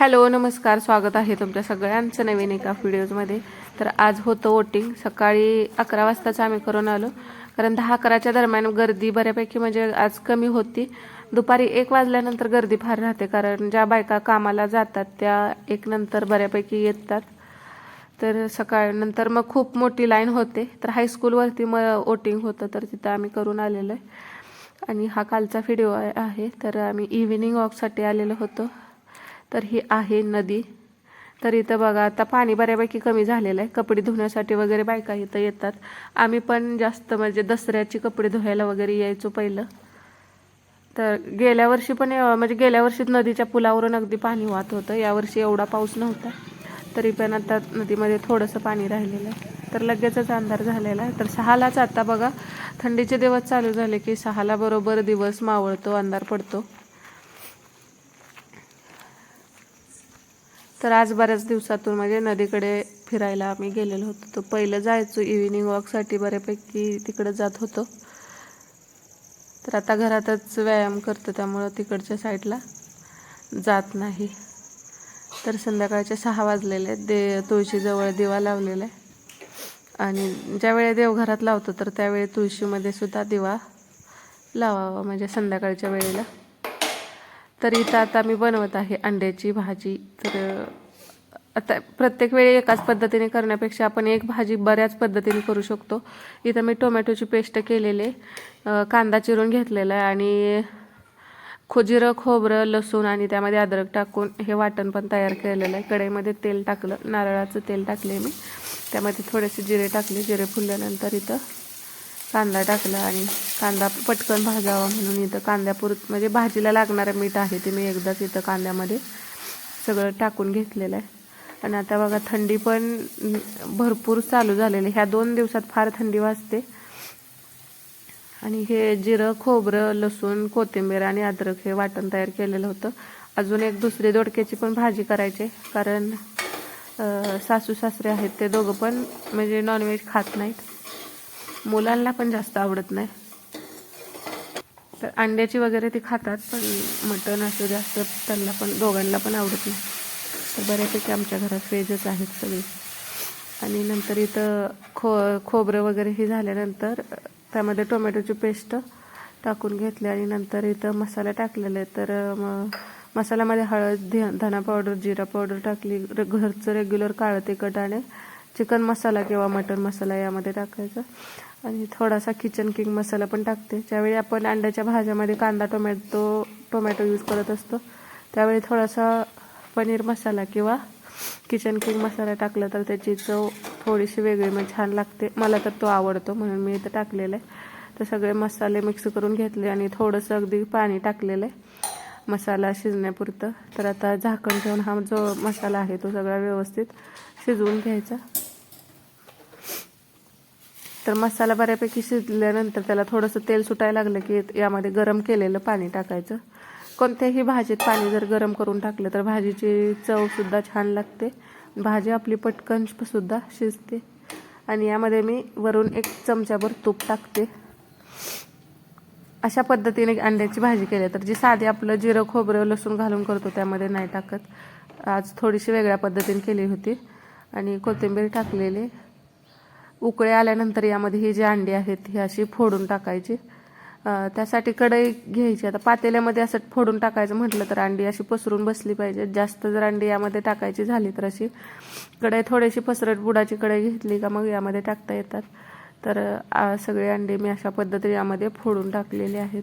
Hello नमस्कार. स्वागत आहे तुमच्या सगळ्यांचं नवीन एका व्हिडिओजमध्ये. तर आज होतं वोटिंग सकाळी अकरा वाजताच आम्ही करून आलो. कारण दहा अकराच्या दरम्यान गर्दी बऱ्यापैकी म्हणजे आज कमी होती. दुपारी एक वाजल्यानंतर गर्दी फार राहते. कारण ज्या बायका कामाला जातात त्या एक नंतर बऱ्यापैकी येतात. तर सकाळ नंतर मग खूप मोठी लाईन होते. तर हायस्कूलवरती मग वोटिंग होतं. तर तिथं आम्ही करून आलेलो आहे. आणि हा कालचा व्हिडिओ आहे. तर आम्ही इव्हिनिंग वॉकसाठी आलेलो होतो. तर ही आहे नदी. तर इथं बघा आता पाणी बऱ्यापैकी कमी झालेलं आहे. कपडे धुण्यासाठी वगैरे बायका इथं येतात. आम्ही पण जास्त म्हणजे दसऱ्याची कपडे धुवायला वगैरे यायचो पहिलं. तर गेल्या वर्षी पण म्हणजे गेल्या वर्षी नदीच्या पुलावरून अगदी पाणी वाहत होतं. यावर्षी एवढा पाऊस नव्हता. तरी पण आता नदीमध्ये थोडंसं पाणी राहिलेलं आहे. तर लगेचच अंधार झालेला आहे. तर सहालाच आता बघा थंडीचे दिवस चालू झाले की सहाला बरोबर दिवस मावळतो अंधार पडतो. तर आज बऱ्याच दिवसातून म्हणजे नदीकडे फिरायला आम्ही गेलेलो होतो. तर पहिलं जायचो इव्हिनिंग वॉकसाठी बऱ्यापैकी तिकडं जात होतो. तर आता घरातच व्यायाम करतो त्यामुळं तिकडच्या साईडला जात नाही. तर संध्याकाळचे सहा वाजलेले आहेत. दे तुळशीजवळ दिवा लावलेला आहे. आणि ज्यावेळी देवघरात लावतो तर त्यावेळी तुळशीमध्ये सुद्धा दिवा लावावा म्हणजे संध्याकाळच्या वेळेला. तर इथं आता मी बनवत आहे अंड्याची भाजी. तर आता प्रत्येक वेळी एकाच पद्धतीने करण्यापेक्षा आपण एक भाजी बऱ्याच पद्धतीने करू शकतो. इथं मी टोमॅटोची पेस्ट केलेले आहे. कांदा चिरून घेतलेला आहे आणि खोजिरं खोबरं लसूण आणि त्यामध्ये अद्रक टाकून हे वाटण पण तयार केलेलं आहे. कढईमध्ये तेल टाकलं नारळाचं तेल टाकले मी. त्यामध्ये थोडेसे जिरे टाकले जिरे फुलल्यानंतर इथं कांदा टाकला आणि कांदा पटकन भाजावा म्हणून इथं कांद्यापुरत म्हणजे भाजीला लागणारं मीठ आहे ते मी एकदाच इथं कांद्यामध्ये सगळं टाकून घेतलेलं आहे. आणि आता बघा थंडी पण भरपूर चालू झालेली ह्या दोन दिवसात फार थंडी वाजते. आणि हे जिरं खोबरं लसूण कोथिंबीर आणि अद्रक हे वाटण तयार केलेलं होतं. अजून एक दुसरी दोडक्याची पण भाजी करायची आहे. कारण सासू सासरे आहेत ते दोघं पण म्हणजे नॉनव्हेज खात नाहीत. मुलांना पण जास्त आवडत नाही. तर अंड्याची वगैरे ती खातात पण मटण असं जास्त त्यांना पण दोघांना पण आवडत नाही. तर बऱ्यापैकी आमच्या घरात व्हेजच आहेत सगळी. आणि नंतर इथं खो खोबरं वगैरे हे झाल्यानंतर त्यामध्ये टोमॅटोची पेस्ट टाकून घेतली आणि नंतर इथं मसाला टाकलेला आहे. तर मग मसाल्यामध्ये हळद धना पावडर जिरा पावडर टाकली. घरचं रेग्युलर काळं तिखट आणि चिकन मसाला किंवा मटन मसाला यामध्ये टाकायचा. आणि थोडासा किचन किंग मसाला पण टाकते. ज्यावेळी आपण अंड्याच्या भाज्यामध्ये कांदा टोमॅटो टोमॅटो यूज करत असतो त्यावेळी थोडासा पनीर मसाला किंवा किचन किंग मसाला टाकला तर त्याची चव थोडीशी वेगळी मग छान लागते. मला तर तो आवडतो म्हणून मी इथं टाकलेलं आहे. तर सगळे मसाले मिक्स करून घेतले आणि थोडंसं अगदी पाणी टाकलेलं आहे. मसाला शिजण्यापुरतं. तर आता झाकण ठेवून हा जो मसाला आहे तो सगळा व्यवस्थित शिजवून घ्यायचा. तर मसाला बऱ्यापैकी शिजल्यानंतर त्याला थोडंसं तेल सुटायला लागलं की यामध्ये गरम केलेलं पाणी टाकायचं. कोणत्याही भाजीत पाणी जर गरम करून टाकलं तर भाजीची चवसुद्धा छान लागते. भाजी आपली पटकन सुद्धा शिजते. आणि यामध्ये मी वरून एक चमच्याभर तूप टाकते. अशा पद्धतीने अंड्याची भाजी केली तर जी साधी आपलं जिरं खोबरं लसूण घालून करतो त्यामध्ये नाही टाकत. आज थोडीशी वेगळ्या पद्धतीने केली होती. आणि कोथिंबीर टाकलेली. उकळे आल्यानंतर यामध्ये ही जी अंडी आहेत ही अशी फोडून टाकायची. त्यासाठी कढई घ्यायची. आता पातेल्यामध्ये असं फोडून टाकायचं म्हटलं तर अंडी अशी पसरून बसली पाहिजे. जास्त जर अंडी यामध्ये टाकायची झाली तर अशी कढई थोडीशी पसरट बुडाची कढई घेतली का मग यामध्ये टाकता येतात. तर सगळी सगळे मी अशा पद्धतीने यामध्ये फोडून टाकलेले आहेत.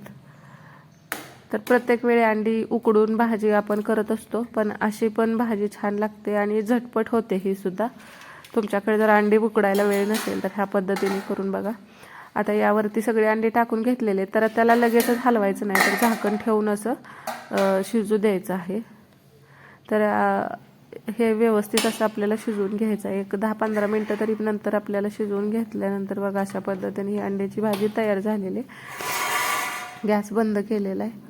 तर प्रत्येक वेळी अंडी उकडून भाजी आपण करत असतो पण अशी पण भाजी छान लागते आणि झटपट होते ही सुद्धा. तुमच्याकडे जर अंडी उकडायला वेळ नसेल तर ह्या पद्धतीने करून बघा. आता यावरती सगळे अंडे टाकून घेतलेले तर त्याला लगेचच हलवायचं नाही तर झाकण ठेवून असं शिजू द्यायचं आहे. तर हे व्यवस्थित असं आपल्याला शिजवून घ्यायचं आहे. एक दहा पंधरा मिनटं तरी नंतर आपल्याला शिजवून घेतल्यानंतर बघा अशा पद्धतीने ही अंड्याची भाजी तयार झालेली आहे. गॅस बंद केलेला आहे.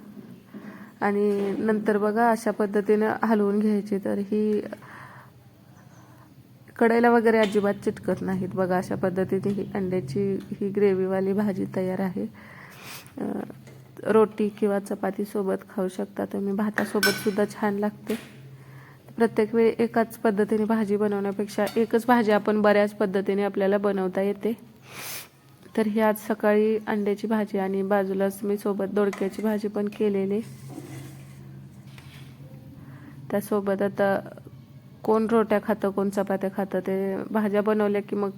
आणि नंतर बघा अशा पद्धतीनं हलवून घ्यायची. तर ही कढईला वगैरे अजिबात चिटकत नाहीत. बघा अशा पद्धतीने ही अंड्याची ही ग्रेव्हीवाली भाजी तयार आहे. रोटी किंवा चपातीसोबत खाऊ शकता तुम्ही. भातासोबत सुद्धा छान लागते. प्रत्येक वेळी एकाच पद्धतीने भाजी बनवण्यापेक्षा एकच भाजी आपण बऱ्याच पद्धतीने आपल्याला बनवता येते. तर ही आज सकाळी अंड्याची भाजी आणि बाजूलाच मी सोबत दोडक्याची भाजी पण केलेली. त्यासोबत आता कोण रोट्या खातं कोण चपात्या खातं ते भाज्या बनवल्या की मग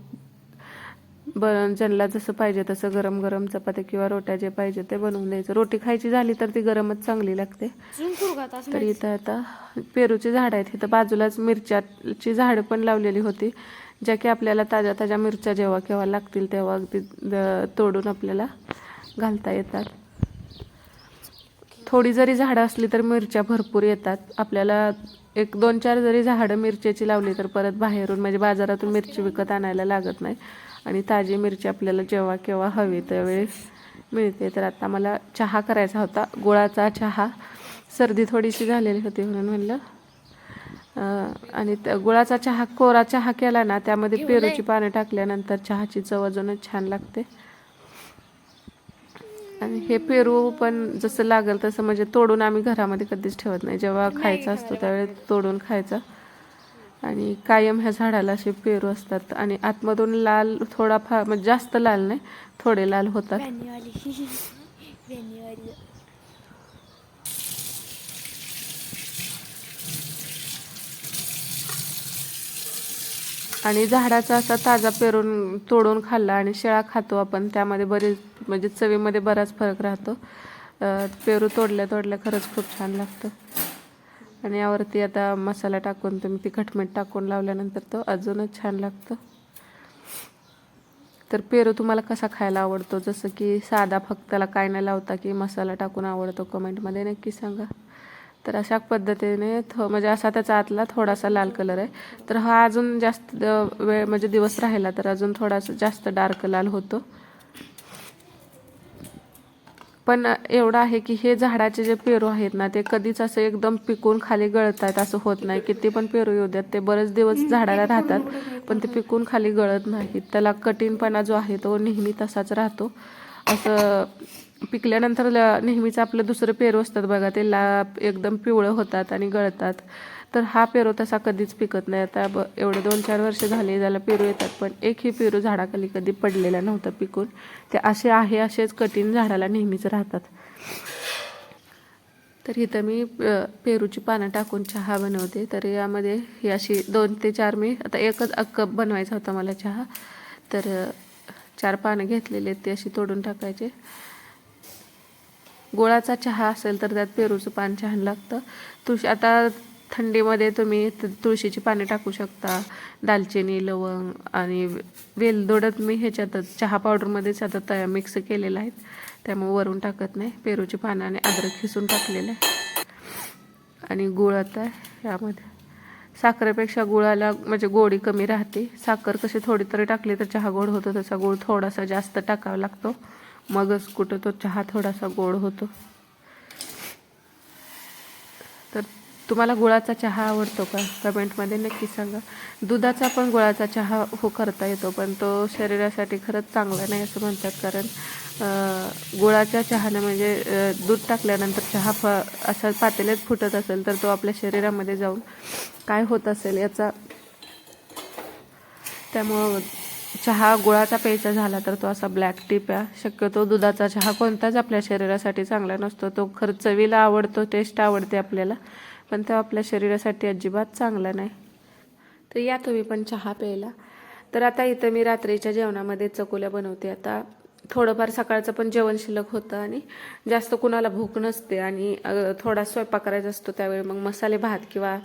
ब ज्यांना जसं पाहिजे तसं गरम गरम चपात्या किंवा रोट्या जे पाहिजे ते बनवून द्यायचं. रोटी खायची झाली तर ती गरमच चांगली लागते. तर इथं आता पेरूची झाडं आहेत. इथं बाजूलाच मिरच्याची झाडं पण लावलेली होती ज्या की आपल्याला ताज्या ताज्या मिरच्या जेव्हा केव्हा लागतील तेव्हा अगदी तोडून आपल्याला घालता येतात. थोडी जरी झाडं असली तर मिरच्या भरपूर येतात. आपल्याला एक दोन चार जरी झाडं मिरच्याची लावली तर परत बाहेरून म्हणजे बाजारातून मिरची विकत आणायला लागत नाही. आणि ताजी मिरची आपल्याला जेव्हा केव्हा हवी त्यावेळेस मिळते. तर आता मला चहा करायचा होता गुळाचा चहा. सर्दी थोडीशी झालेली होती म्हणून म्हणलं. आणि त्या गुळाचा चहा कोरा चहा केला ना त्यामध्ये पेरूची पानं टाकल्यानंतर चहाची चव अजूनच छान लागते. आणि हे पेरू पण जसं लागेल तसं म्हणजे तोडून आम्ही घरामध्ये कधीच ठेवत नाही. जेव्हा खायचा असतो त्यावेळेस तोडून खायचा. आणि कायम ह्या झाडाला असे पेरू असतात. आणि आतमधून लाल थोडाफार म्हणजे जास्त लाल नाही थोडे लाल होतात. आणि झाडाचा असा ताजा पेरून तोडून खाल्ला आणि शेळा खातो आपण. त्यामध्ये बरेच म्हणजे चवीमध्ये बराच फरक राहतो. पेरू तोडल्या तोडल्या खरंच खूप छान लागतं. आणि यावरती आता मसाला टाकून तुम्ही तिखट मीठ टाकून लावल्यानंतर तो अजूनच छान लागतं. तर पेरू तुम्हाला कसा खायला आवडतो? जसं की साधा फक्त त्याला काय नाही लावता की मसाला टाकून आवडतो? कमेंटमध्ये नक्की सांगा. तर अशा पद्धतीने थो म्हणजे असा त्याचा आतला थोडासा लाल कलर आहे. तर हा अजून जास्त वेळ म्हणजे दिवस राहिला तर अजून थोडासा जास्त डार्क लाल होतो. पण एवढं आहे की हे झाडाचे जे पेरू आहेत ना ते कधीच असं एकदम पिकून खाली गळत आहेत असं होत नाही. किती पण पेरू येऊ द्यात ते बरेच दिवस झाडाला राहतात पण ते पिकून खाली गळत नाहीत. त्याला कठीणपणा जो आहे तो नेहमी तसाच राहतो. असं पिकल्यानंतर ल- नेहमीच आपलं दुसरं पेरू असतात बघा ते ला एकदम पिवळं होतात आणि गळतात. तर हा पेरू तसा कधीच पिकत नाही. आता ब एवढे दोन चार वर्ष झाले त्याला पेरू येतात पण एकही पेरू झाडाखाली कधी पडलेला नव्हता पिकून. ते असे आहे असेच कठीण झाडाला नेहमीच राहतात. तर इथं मी पेरूची पानं टाकून चहा बनवते. तर यामध्ये ही अशी दोन ते चार मी आता एकच कप बनवायचा होता मला चहा. तर चार पानं घेतलेले आहेत ते अशी तोडून टाकायचे. गुळाचा चहा असेल तर त्यात पेरूचं पान छान लागतं. तुळशी आता थंडीमध्ये तुम्ही तुळशीची पाने टाकू शकता. दालचिनी लवंग आणि वेलदोडत मी ह्याच्यातच चहा पावडरमध्येच आता तया मिक्स केलेलं आहेत त्यामुळे वरून टाकत नाही. पेरूची पानं आणि अद्रक खिसून टाकलेलं आहे. आणि गुळ आता यामध्ये. साखरेपेक्षा गुळाला म्हणजे गोडी कमी राहते. साखर कशी थोडी तरी टाकली तर चहा गोड होतो. तसा गुळ थोडासा जास्त टाकावा लागतो. मगच कुठं तो चहा थोडासा गोड होतो. तर तुम्हाला गुळाचा चहा आवडतो का? कमेंटमध्ये नक्की सांगा. दुधाचा पण गुळाचा चहा हो करता येतो पण तो शरीरासाठी खरंच चांगला नाही असं म्हणतात. कारण गुळाच्या चहानं म्हणजे दूध टाकल्यानंतर चहा फ असा पातेल्यात फुटत असेल तर तो आपल्या शरीरामध्ये जाऊन काय होत असेल याचा त्यामुळं चहा गुळाचा प्यायचा झाला तर तो असा ब्लॅक टी प्या. शक्यतो दुधाचा चहा कोणताच आपल्या शरीरासाठी चांगला नसतो. तो खरं चवीला आवडतो टेस्ट आवडते आपल्याला. पण तो आपल्या शरीरासाठी अजिबात चांगला नाही. तर या तुम्ही पण चहा प्यायला. तर आता इथं मी रात्रीच्या जेवणामध्ये चकोल्या बनवते. आता थोडंफार सकाळचं पण जेवण शिल्लक होतं आणि जास्त कुणाला भूक नसते आणि थोडा स्वयंपाक करायचा असतो त्यावेळी मग मसाले भात किंवा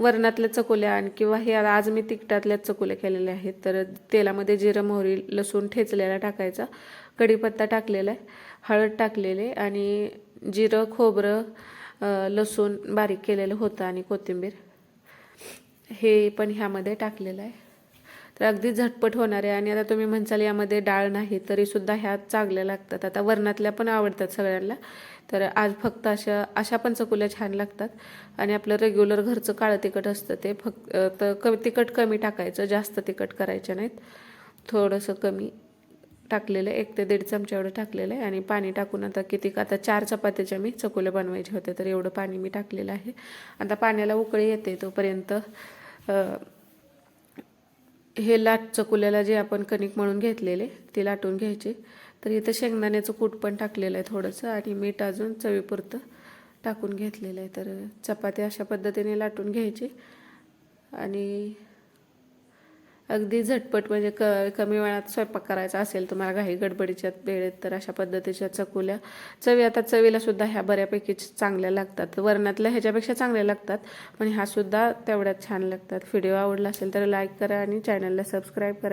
वरणातल्या चकोल्या आणि किंवा हे आज मी तिखटातल्या चकोल्या केलेल्या आहेत तर तेलामध्ये जिरं मोहरी लसूण ठेचलेला टाकायचा. कढीपत्ता टाकलेला आहे हळद टाकलेले आणि जिरं खोबरं लसूण बारीक केलेलं होतं आणि कोथिंबीर. हे पण ह्यामध्ये टाकलेलं आहे. तर अगदी झटपट होणार आहे. आणि आता तुम्ही म्हणसाल यामध्ये डाळ नाही तरीसुद्धा ह्या चांगल्या लागतात. आता वरणातल्या पण आवडतात सगळ्यांना. तर आज फक्त अशा अशा पण चकुल्या छान लागतात. आणि आपलं रेग्युलर घरचं काळं तिखट असतं ते फक्त तर कमी तिखट कमी टाकायचं. जास्त तिखट करायचं नाहीत. थोडंसं कमी टाकलेलं आहे. एक ते दीड चमचा एवढं टाकलेलं आहे. आणि पाणी टाकून आता किती आता चार चपात्याच्या मी चकुल्या बनवायचे होते. तर एवढं पाणी मी टाकलेलं आहे. आता पाण्याला उकळी येते तोपर्यंत हे लाट चकुल्याला जे आपण कणिक म्हणून घेतलेले ते लाटून घ्यायचे. तर इथं शेंगदाण्याचं कूट पण टाकलेलं आहे थोडंसं आणि मीठ अजून चवीपुरतं टाकून घेतलेलं आहे. तर चपाती अशा पद्धतीने लाटून घ्यायची आणि अगदी झटपट म्हणजे क कमी वेळात स्वयंपाक करायचा असेल तुम्हाला घाई गडबडीच्या वेळेत तर अशा पद्धतीच्या चकुल्या चवी आता चवीला सुद्धा ह्या बऱ्यापैकी चांगल्या लागतात. वरणातल्या ह्याच्यापेक्षा चांगल्या लागतात पण ह्या सुद्धा तेवढ्याच छान लागतात. व्हिडिओ आवडला असेल तर लाईक करा आणि चॅनलला सबस्क्राईब करा.